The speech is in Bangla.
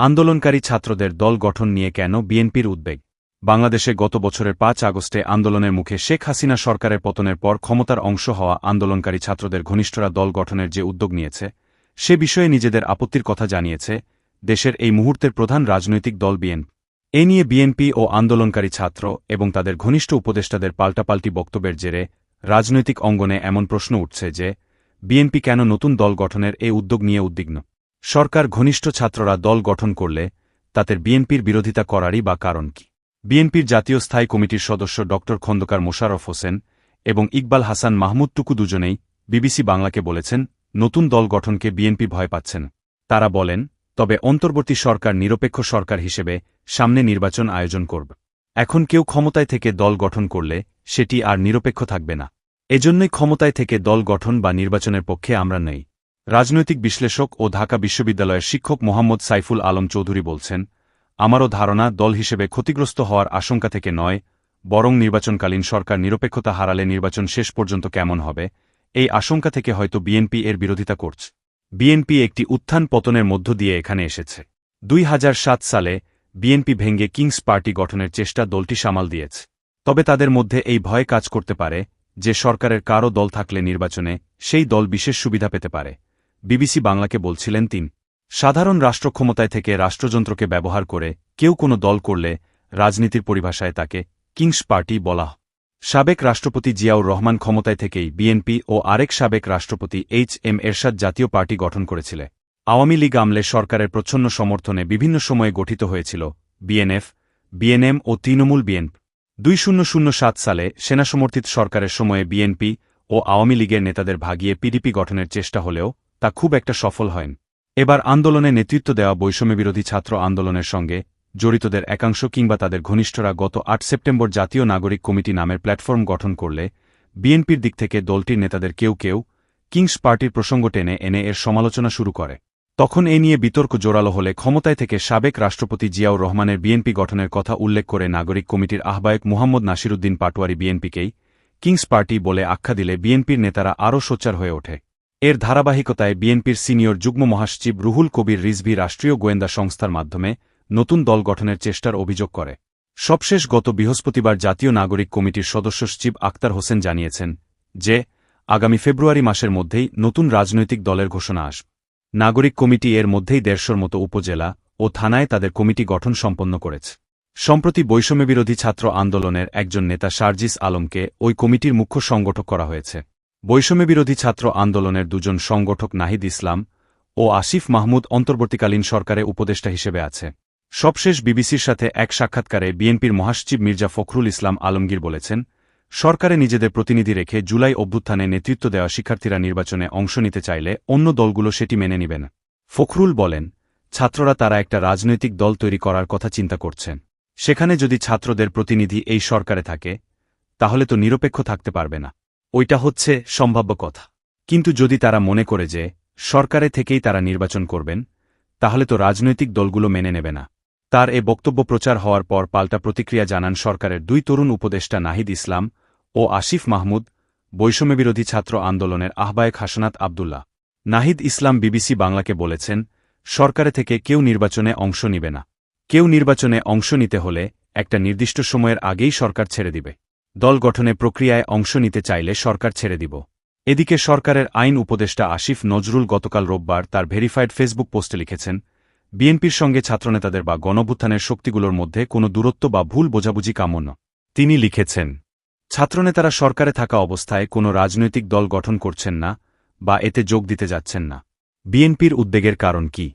আন্দোলনকারী ছাত্রদের দল গঠন নিয়ে কেন বিএনপির উদ্বেগ? বাংলাদেশে গত বছরের পাঁচ আগস্টে আন্দোলনের মুখে শেখ হাসিনা সরকারের পতনের পর ক্ষমতার অংশ হওয়া আন্দোলনকারী ছাত্রদের ঘনিষ্ঠরা দল গঠনের যে উদ্যোগ নিয়েছে, সে বিষয়ে নিজেদের আপত্তির কথা জানিয়েছে দেশের এই মুহূর্তের প্রধান রাজনৈতিক দল বিএনপি। এ নিয়ে বিএনপি ও আন্দোলনকারী ছাত্র এবং তাদের ঘনিষ্ঠ উপদেষ্টাদের পাল্টাপাল্টি বক্তব্যের জেরে রাজনৈতিক অঙ্গনে এমন প্রশ্ন উঠছে যে, বিএনপি কেন নতুন দল গঠনের এ উদ্যোগ নিয়ে উদ্বিগ্ন? সরকার ঘনিষ্ঠ ছাত্ররা দল গঠন করলে, তাদের বিএনপির বিরোধিতা করারই বা কারণ কি? বিএনপির জাতীয় স্থায়ী কমিটির সদস্য ড. খন্দকার মোশাররফ হোসেন এবং ইকবাল হাসান মাহমুদ টুকু দুজনেই বিবিসি বাংলাকে বলেছেন, নতুন দল গঠনকে বিএনপি ভয় পাচ্ছেন। তারা বলেন, তবে অন্তর্বর্তী সরকার নিরপেক্ষ সরকার হিসেবে সামনে নির্বাচন আয়োজন করবে। এখন কেউ ক্ষমতায় থেকে দল গঠন করলে সেটি আর নিরপেক্ষ থাকবে না। এজন্যই ক্ষমতায় থেকে দল গঠন বা নির্বাচনের পক্ষে আমরা নেই। রাজনৈতিক বিশ্লেষক ও ঢাকা বিশ্ববিদ্যালয়ের শিক্ষক মোহাম্মদ সাইফুল আলম চৌধুরী বলছেন, আমারও ধারণা দল হিসেবে ক্ষতিগ্রস্ত হওয়ার আশঙ্কা থেকে নয়, বরং নির্বাচনকালীন সরকার নিরপেক্ষতা হারালে নির্বাচন শেষ পর্যন্ত কেমন হবে, এই আশঙ্কা থেকে হয়তো বিএনপি এর বিরোধিতা করছে। বিএনপি একটি উত্থান পতনের মধ্য দিয়ে এখানে এসেছে। দুই হাজার সাত সালে বিএনপি ভেঙ্গে কিংস পার্টি গঠনের চেষ্টা দলটি সামাল দিয়েছে। তবে তাদের মধ্যে এই ভয় কাজ করতে পারে যে সরকারের কারও দল থাকলে নির্বাচনে সেই দল বিশেষ সুবিধা পেতে পারে। বিবিসি বাংলাকে বলছিলেন তিন, সাধারণ রাষ্ট্রক্ষমতায় থেকে রাষ্ট্রযন্ত্রকে ব্যবহার করে কেউ কোনো দল করলে রাজনীতির পরিভাষায় তাকে কিংস পার্টি বলা সাবেক রাষ্ট্রপতি জিয়াউর রহমান ক্ষমতায় থেকেই বিএনপি ও আরেক সাবেক রাষ্ট্রপতি এইচ এম এরশাদ জাতীয় পার্টি গঠন করেছিল। আওয়ামী লীগ আমলে সরকারের প্রচ্ছন্ন সমর্থনে বিভিন্ন সময়ে গঠিত হয়েছিল বিএনএফ, বিএনএম ও তৃণমূল বিএনপি। দুই শূন্য শূন্য সাত সালে সেনাসমর্থিত সরকারের সময়ে বিএনপি ও আওয়ামী লীগের নেতাদের ভাগিয়ে পিডিপি গঠনের চেষ্টা হলেও তা খুব একটা সফল হয়নি। এবার আন্দোলনে নেতৃত্ব দেওয়া বৈষম্যবিরোধী ছাত্র আন্দোলনের সঙ্গে জড়িতদের একাংশ কিংবা তাদের ঘনিষ্ঠরা গত আট সেপ্টেম্বর জাতীয় নাগরিক কমিটি নামের প্ল্যাটফর্ম গঠন করলে বিএনপির দিক থেকে দলটির নেতাদের কেউ কেউ কিংস পার্টির প্রসঙ্গ টেনে এনে এর সমালোচনা শুরু করে। তখন এ নিয়ে বিতর্ক জোরালো হলে ক্ষমতায় থেকে সাবেক রাষ্ট্রপতি জিয়াউর রহমানের বিএনপি গঠনের কথা উল্লেখ করে নাগরিক কমিটির আহ্বায়ক মুহাম্মদ নাসিরুদ্দিন পাটোয়ারি বিএনপিকেই কিংস পার্টি বলে আখ্যা দিলে বিএনপির নেতারা আরও সোচ্চার হয়ে ওঠে। এর ধারাবাহিকতায় বিএনপির সিনিয়র যুগ্ম মহাসচিব রুহুল কবির রিজভি রাষ্ট্রীয় গোয়েন্দা সংস্থার মাধ্যমে নতুন দল গঠনের চেষ্টার অভিযোগ করে। সবশেষ গত বৃহস্পতিবার জাতীয় নাগরিক কমিটির সদস্য সচিব আক্তার হোসেন জানিয়েছেন যে, আগামী ফেব্রুয়ারি মাসের মধ্যেই নতুন রাজনৈতিক দলের ঘোষণা আসবে। নাগরিক কমিটি এর মধ্যেই দেড়শোর মতো উপজেলা ও থানায় তাদের কমিটি গঠন সম্পন্ন করেছে। সম্প্রতি বৈষম্যবিরোধী ছাত্র আন্দোলনের একজন নেতা শারজিস আলমকে ওই কমিটির মুখ্য সংগঠক করা হয়েছে। বৈষম্যবিরোধী ছাত্র আন্দোলনের দুজন সংগঠক নাহিদ ইসলাম ও আসিফ মাহমুদ অন্তর্বর্তীকালীন সরকারে উপদেষ্টা হিসেবে আছে। সবশেষ বিবিসির সাথে এক সাক্ষাৎকারে বিএনপির মহাসচিব মির্জা ফখরুল ইসলাম আলমগীর বলেছেন, সরকারে নিজেদের প্রতিনিধি রেখে জুলাই অভ্যুত্থানে নেতৃত্ব দেওয়া শিক্ষার্থীরা নির্বাচনে অংশ নিতে চাইলে অন্য দলগুলো সেটি মেনে নিবে না ফখরুল বলেন, ছাত্ররা তারা একটা রাজনৈতিক দল তৈরি করার কথা চিন্তা করছেন। সেখানে যদি ছাত্রদের প্রতিনিধি এই সরকারে থাকে, তাহলে তো নিরপেক্ষ থাকতে পারবে না। ওইটা হচ্ছে সম্ভাব্য কথা। কিন্তু যদি তারা মনে করে যে সরকারে থেকেই তারা নির্বাচন করবেন, তাহলে তো রাজনৈতিক দলগুলো মেনে নেবে না। তার এ বক্তব্য প্রচার হওয়ার পর পাল্টা প্রতিক্রিয়া জানান সরকারের দুই তরুণ উপদেষ্টা নাহিদ ইসলাম ও আসিফ মাহমুদ, বৈষম্যবিরোধী ছাত্র আন্দোলনের আহ্বায়ক হাসনাত আবদুল্লাহ। নাহিদ ইসলাম বিবিসি বাংলাকে বলেছেন, সরকারে থেকে কেউ নির্বাচনে অংশ নিবে না। কেউ নির্বাচনে অংশ নিতে হলে একটা নির্দিষ্ট সময়ের আগেই সরকার ছেড়ে দিবে। দল গঠনে প্রক্রিয়ায় অংশ নিতে চাইলে সরকার ছেড়ে দিব। এদিকে সরকারের আইন উপদেষ্টা আসিফ নজরুল গতকাল রোববার তার ভেরিফাইড ফেসবুক পোস্টে লিখেছেন, বিএনপির সঙ্গে ছাত্রনেতাদের বা গণভুত্থানের শক্তিগুলোর মধ্যে কোনো দূরত্ব বা ভুল বোঝাবুঝি কামন্য তিনি লিখেছেন, ছাত্রনেতারা সরকারে থাকা অবস্থায় কোনো রাজনৈতিক দল গঠন করছেন না বা এতে যোগ দিতে যাচ্ছেন না। বিএনপির উদ্বেগের কারণ কি?